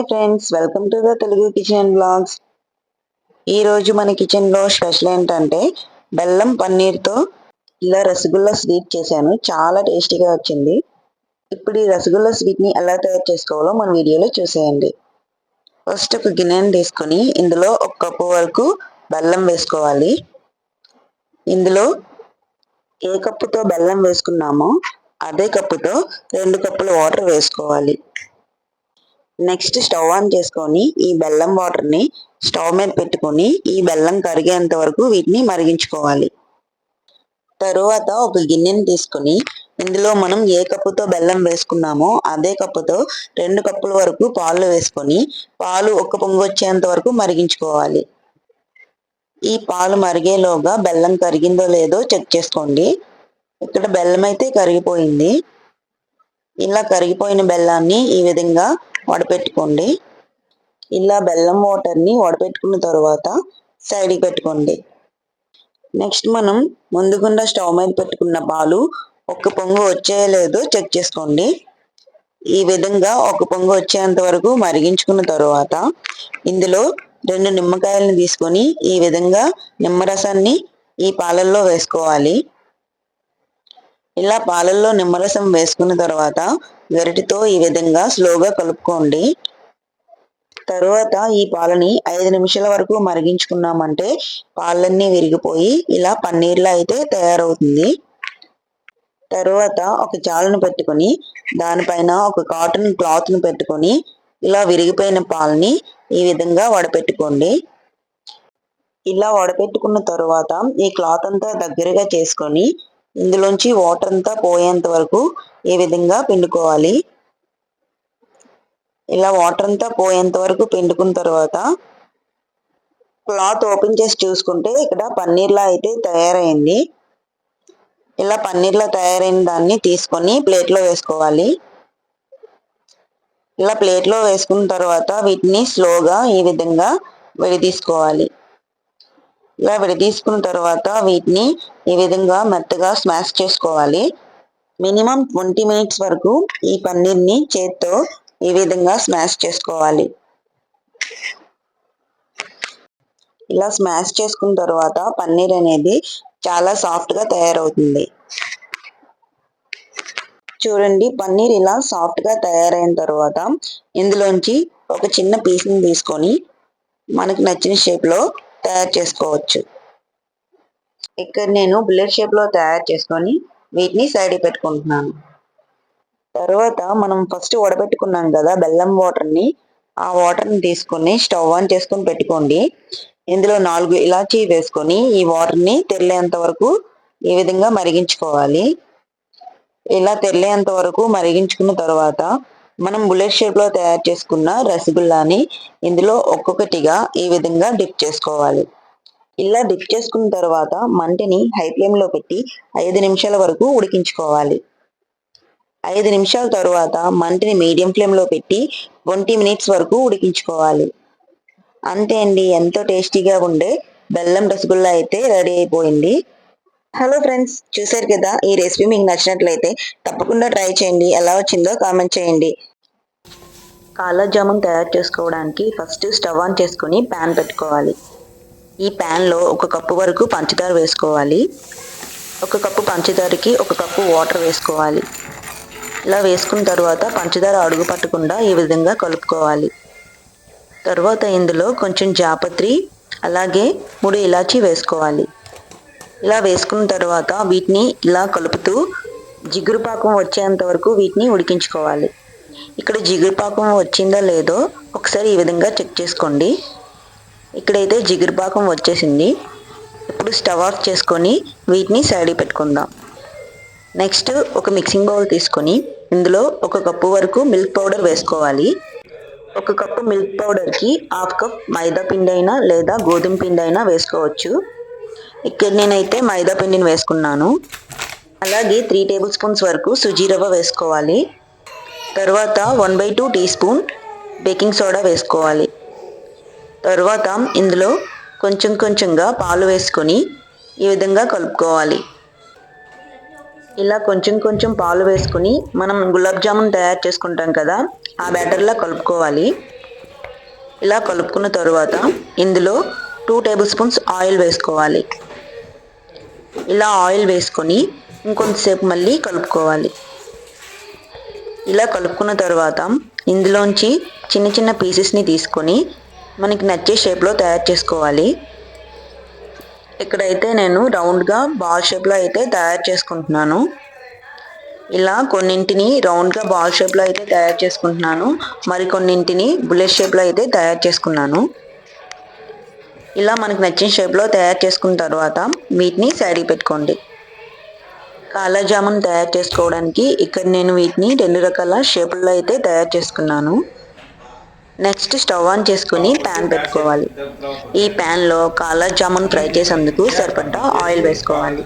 Hi friends welcome to the Telugu kitchen blogs. ఈరోజు మన కిచెన్లో స్పెషల్ ఏంటంటే బెల్లం పన్నీర్తో ఇలా రసగుల్లా స్వీట్ చేశాను. చాలా టేస్టీగా వచ్చింది. ఇప్పుడు ఈ రసగుల్లా స్వీట్ని ఎలా తయారు చేసుకోవాలో మన వీడియోలో చూసేయండి. ఫస్ట్ ఒక గిన్నెని తీసుకొని ఇందులో ఒక కప్పు వరకు బెల్లం వేసుకోవాలి. ఇందులో ఏ కప్పుతో బెల్లం వేసుకున్నామో అదే కప్పుతో రెండు కప్పుల వాటర్ వేసుకోవాలి. నెక్స్ట్ స్టవ్ ఆన్ చేసుకొని ఈ బెల్లం వాటర్ని స్టవ్ మీద పెట్టుకొని ఈ బెల్లం కరిగేంత వరకు వీటిని మరిగించుకోవాలి. తరువాత ఒక గిన్నెని తీసుకొని ఇందులో మనం ఏ కప్పుతో బెల్లం వేసుకున్నామో అదే కప్పుతో రెండు కప్పుల వరకు పాలు వేసుకొని పాలు ఒక్క పొంగు వచ్చేంత వరకు మరిగించుకోవాలి. ఈ పాలు మరిగేలోగా బెల్లం కరిగిందో లేదో చెక్ చేసుకోండి. ఇక్కడ బెల్లం అయితే కరిగిపోయింది. ఇలా కరిగిపోయిన బెల్లాన్ని ఈ విధంగా వడపెట్టుకోండి. ఇలా బెల్లం వాటర్ని వడపెట్టుకున్న తర్వాత సైడ్కి పెట్టుకోండి. నెక్స్ట్ మనం ముందుకుండా స్టవ్ మీద పెట్టుకున్న పాలు ఒక పొంగు వచ్చేయలేదో చెక్ చేసుకోండి. ఈ విధంగా ఒక పొంగు వచ్చేంత వరకు మరిగించుకున్న తర్వాత ఇందులో రెండు నిమ్మకాయలను తీసుకొని ఈ విధంగా నిమ్మరసాన్ని ఈ పాలల్లో వేసుకోవాలి. ఇలా పాలల్లో నిమ్మరసం వేసుకున్న తర్వాత గరిటితో ఈ విధంగా స్లోగా కలుపుకోండి. తరువాత ఈ పాలని ఐదు నిమిషాల వరకు మరిగించుకున్నామంటే పాలన్నీ విరిగిపోయి ఇలా పన్నీర్లా అయితే తయారవుతుంది. తరువాత ఒక చాలను పెట్టుకొని దానిపైన ఒక కాటన్ క్లాత్ను పెట్టుకొని ఇలా విరిగిపోయిన పాలని ఈ విధంగా వడపెట్టుకోండి. ఇలా వడపెట్టుకున్న తరువాత ఈ క్లాత్ అంతా దగ్గరగా చేసుకొని ఇందులోంచి వాటర్ అంతా పోయేంత వరకు ఈ విధంగా పిండుకోవాలి? ఇలా వాటర్ అంతా పోయేంత వరకు పిండుకున్న తర్వాత క్లాత్ ఓపెన్ చేసి చూసుకుంటే ఇక్కడ పన్నీర్లా అయితే తయారైంది. ఇలా పన్నీర్లా తయారైన దాన్ని తీసుకొని ప్లేట్లో వేసుకోవాలి. ఇలా ప్లేట్లో వేసుకున్న తర్వాత వీటిని స్లోగా ఈ విధంగా విడదీసుకోవాలి. ఇలా విడదీసుకున్న తర్వాత వీటిని ఈ విధంగా మెత్తగా స్మాష్ చేసుకోవాలి. మినిమం ట్వంటీ మినిట్స్ వరకు ఈ పన్నీర్ని చేత్తో ఈ విధంగా స్మాష్ చేసుకోవాలి. ఇలా స్మాష్ చేసుకున్న తర్వాత పన్నీర్ అనేది చాలా సాఫ్ట్గా తయారవుతుంది. చూడండి పన్నీర్ ఇలా సాఫ్ట్గా తయారైన తర్వాత ఇందులోంచి ఒక చిన్న పీస్ని తీసుకొని మనకు నచ్చిన షేప్లో తయారు చేసుకోవచ్చు. ఇక్కడ నేను బుల్లెట్ షేప్లో తయారు చేసుకొని వీటిని సైడ్ పెట్టుకుంటున్నాను. తర్వాత మనం ఫస్ట్ వడబెట్టుకున్నాం కదా బెల్లం వాటర్ని ఆ వాటర్ని తీసుకొని స్టవ్ ఆన్ చేసుకొని పెట్టుకోండి. ఇందులో నాలుగు ఇలాచీ వేసుకొని ఈ వాటర్ని తెల్లేంత వరకు ఈ విధంగా మరిగించుకోవాలి. ఇలా తెల్లేంత వరకు మరిగించుకున్న తర్వాత మనం బుల్లెట్ షేప్లో తయారు చేసుకున్న రసగుల్లాని ఇందులో ఒక్కొక్కటిగా ఈ విధంగా డిప్ చేసుకోవాలి. ఇలా డిప్ చేసుకున్న తర్వాత మంటని హై ఫ్లేమ్లో పెట్టి ఐదు నిమిషాల వరకు ఉడికించుకోవాలి. ఐదు నిమిషాల తర్వాత మంటని మీడియం ఫ్లేమ్లో పెట్టి ట్వంటీ మినిట్స్ వరకు ఉడికించుకోవాలి. అంతే అండి. ఎంతో టేస్టీగా ఉండే బెల్లం రసగుల్లా అయితే రెడీ అయిపోయింది. హలో ఫ్రెండ్స్ చూసారు కదా? ఈ రెసిపీ మీకు నచ్చినట్లయితే తప్పకుండా ట్రై చేయండి. ఎలా వచ్చిందో కామెంట్ చేయండి. కాలా జామున్ తయారు చేసుకోవడానికి ఫస్ట్ స్టవ్ ఆన్ చేసుకొని ప్యాన్ పెట్టుకోవాలి. ఈ ప్యాన్లో ఒక కప్పు వరకు పంచదార వేసుకోవాలి. ఒక కప్పు పంచదారకి ఒక కప్పు వాటర్ వేసుకోవాలి. ఇలా వేసుకున్న తర్వాత పంచదార అడుగు పట్టకుండా ఈ విధంగా కలుపుకోవాలి. తర్వాత ఇందులో కొంచెం జాపత్రి అలాగే మూడు ఇలాచి వేసుకోవాలి. ఇలా వేసుకున్న తర్వాత వీటిని ఇలా కలుపుతూ జిగురు పాకం వచ్చేంత వరకు వీటిని ఉడికించుకోవాలి. ఇక్కడ జిగురుపాకం వచ్చిందా వచ్చిందో లేదో ఒకసారి ఈ విధంగా చెక్ చేసుకోండి. ఇక్కడైతే జిగురుపాకం వచ్చేసింది. ఇప్పుడు స్టవ్ ఆఫ్ చేసుకొని వీటిని సైడ్ పెట్టుకుందాం. నెక్స్ట్ ఒక మిక్సింగ్ బౌల్ తీసుకొని ఇందులో ఒక కప్పు వరకు మిల్క్ పౌడర్ వేసుకోవాలి. ఒక కప్పు మిల్క్ పౌడర్కి హాఫ్ కప్ మైదా పిండి అయినా లేదా గోధుమ పిండి అయినా వేసుకోవచ్చు. ఇక్కడ నేనైతే మైదా పిండిని వేసుకున్నాను. అలాగే త్రీ టేబుల్ స్పూన్స్ వరకు సుజీ రవ్వ వేసుకోవాలి. తర్వాత one by two teaspoon baking soda వేసుకోవాలి. తర్వాత ఇందులో కొంచెం కొంచెంగా పాలు వేసుకొని ఈ విధంగా కలుపుకోవాలి. ఇలా కొంచెం కొంచెం పాలు వేసుకుని మనం గులాబ్ జామున్ తయారు చేసుకుంటాం కదా ఆ బ్యాటర్లా కలుపుకోవాలి. ఇలా కలుపుకున్న తర్వాత ఇందులో టూ టేబుల్ స్పూన్స్ ఆయిల్ వేసుకోవాలి. ఇలా ఆయిల్ వేసుకొని ఇంకొంతసేపు మళ్ళీ కలుపుకోవాలి. ఇలా కలుపుకున్న తర్వాత ఇందులోంచి చిన్న చిన్న పీసెస్ని తీసుకొని మనకి నచ్చే షేప్లో తయారు చేసుకోవాలి. ఇక్కడైతే నేను రౌండ్గా బాల్ షేప్లో అయితే తయారు చేసుకుంటున్నాను. ఇలా కొన్నింటిని రౌండ్గా బాల్ షేప్లో అయితే తయారు చేసుకుంటున్నాను. మరికొన్నింటిని బుల్లెట్ షేప్లో అయితే తయారు చేసుకున్నాను. ఇలా మనకు నచ్చిన షేప్లో తయారు చేసుకున్న తర్వాత వీటిని సైడ్కి పెట్టుకోండి. కాలా జామున్ తయారు చేసుకోవడానికి ఇక్కడ నేను వీటిని రెండు రకాల షేపుల్లో అయితే తయారు చేసుకున్నాను. నెక్స్ట్ స్టవ్ ఆన్ చేసుకుని ప్యాన్ పెట్టుకోవాలి. ఈ ప్యాన్లో కాలా జామున్ ఫ్రై చేసేందుకు సరిపడ్డ ఆయిల్ వేసుకోవాలి.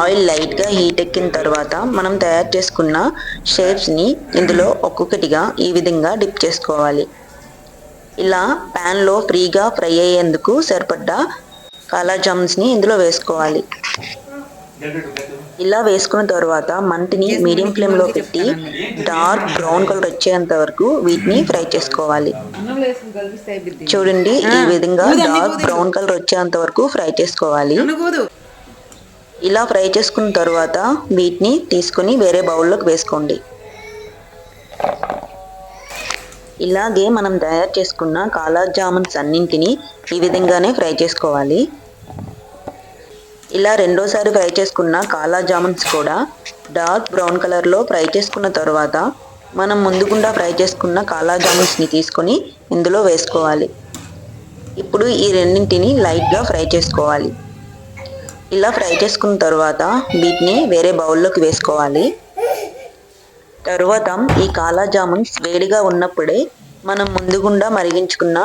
ఆయిల్ లైట్గా హీట్ ఎక్కిన తర్వాత మనం తయారు చేసుకున్న షేప్స్ని ఇందులో ఒక్కొక్కటిగా ఈ విధంగా డిప్ చేసుకోవాలి. ఇలా ప్యాన్లో ఫ్రీగా ఫ్రై అయ్యేందుకు సరిపడ్డ కాలా జామున్స్ని ఇందులో వేసుకోవాలి. ఇలా వేసుకున్న తర్వాత మంటిని మీడియం ఫ్లేమ్లో పెట్టి డార్క్ బ్రౌన్ కలర్ వచ్చేంత వరకు వీటిని ఫ్రై చేసుకోవాలి. చూడండి ఈ విధంగా డార్క్. బ్రౌన్ కలర్ వచ్చేంత వరకు ఫ్రై చేసుకోవాలి. ఇలా ఫ్రై చేసుకున్న తర్వాత వీటిని తీసుకొని వేరే బౌల్లోకి వేసుకోండి. ఇలాగే మనం తయారు చేసుకున్న కాలా జామున్స్ అన్నింటినీ ఈ విధంగానే ఫ్రై చేసుకోవాలి. ఇలా రెండోసారి ఫ్రై చేసుకున్న కాలా జామున్స్ కూడా డార్క్ బ్రౌన్ కలర్లో ఫ్రై చేసుకున్న తర్వాత మనం ముందుకుండా ఫ్రై చేసుకున్న కాలా జామున్స్ని తీసుకొని ఇందులో వేసుకోవాలి. ఇప్పుడు ఈ రెండింటిని లైట్గా ఫ్రై చేసుకోవాలి. ఇలా ఫ్రై చేసుకున్న తర్వాత వీటిని వేరే బౌల్లోకి వేసుకోవాలి. తరువాత ఈ కాలా జామున్స్ వేడిగా ఉన్నప్పుడే మనం ముందుగుండా మరిగించుకున్న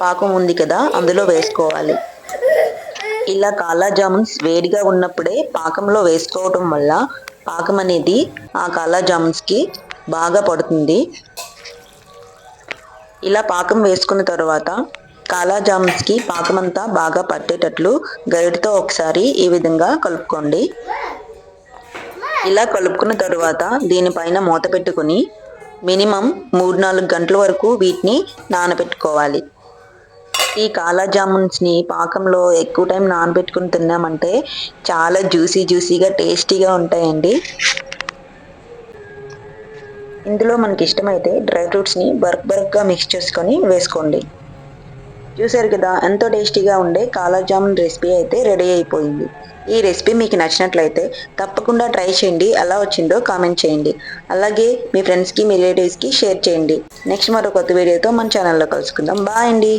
పాకం ఉంది కదా అందులో వేసుకోవాలి. ఇలా కాలా జామున్స్ వేడిగా ఉన్నప్పుడే పాకంలో వేసుకోవటం వల్ల పాకం అనేది ఆ కాలా జామున్స్కి బాగా పడుతుంది. ఇలా పాకం వేసుకున్న తర్వాత కాలాజామున్స్కి పాకం అంతా బాగా పట్టేటట్లు గరిటతో ఒకసారి ఈ విధంగా కలుపుకోండి. ఇలా కలుపుకున్న తర్వాత దీనిపైన మూత పెట్టుకుని మినిమం మూడు నాలుగు గంటల వరకు వీటిని నానబెట్టుకోవాలి. ఈ కాలా జామున్స్ని పాకంలో ఎక్కువ టైం నానబెట్టుకుని తిన్నామంటే చాలా జ్యూసీ జ్యూసీగా టేస్టీగా ఉంటాయండి. ఇందులో మనకి ఇష్టమైతే డ్రై ఫ్రూట్స్ని బర్క్ బర్క్గా మిక్స్ చేసుకొని వేసుకోండి. చూసారు కదా ఎంతో టేస్టీగా ఉండే కాలా జామున్ రెసిపీ అయితే రెడీ అయిపోయింది. ఈ రెసిపీ మీకు నచ్చినట్లయితే తప్పకుండా ట్రై చేయండి ఎలా వచ్చిందో కామెంట్ చేయండి. అలాగే మీ ఫ్రెండ్స్కి మీ రిలేటివ్స్కి షేర్ చేయండి. నెక్స్ట్ మరో కొత్త వీడియోతో మన ఛానల్లో కలుసుకుందాం. బాయ్ అండి.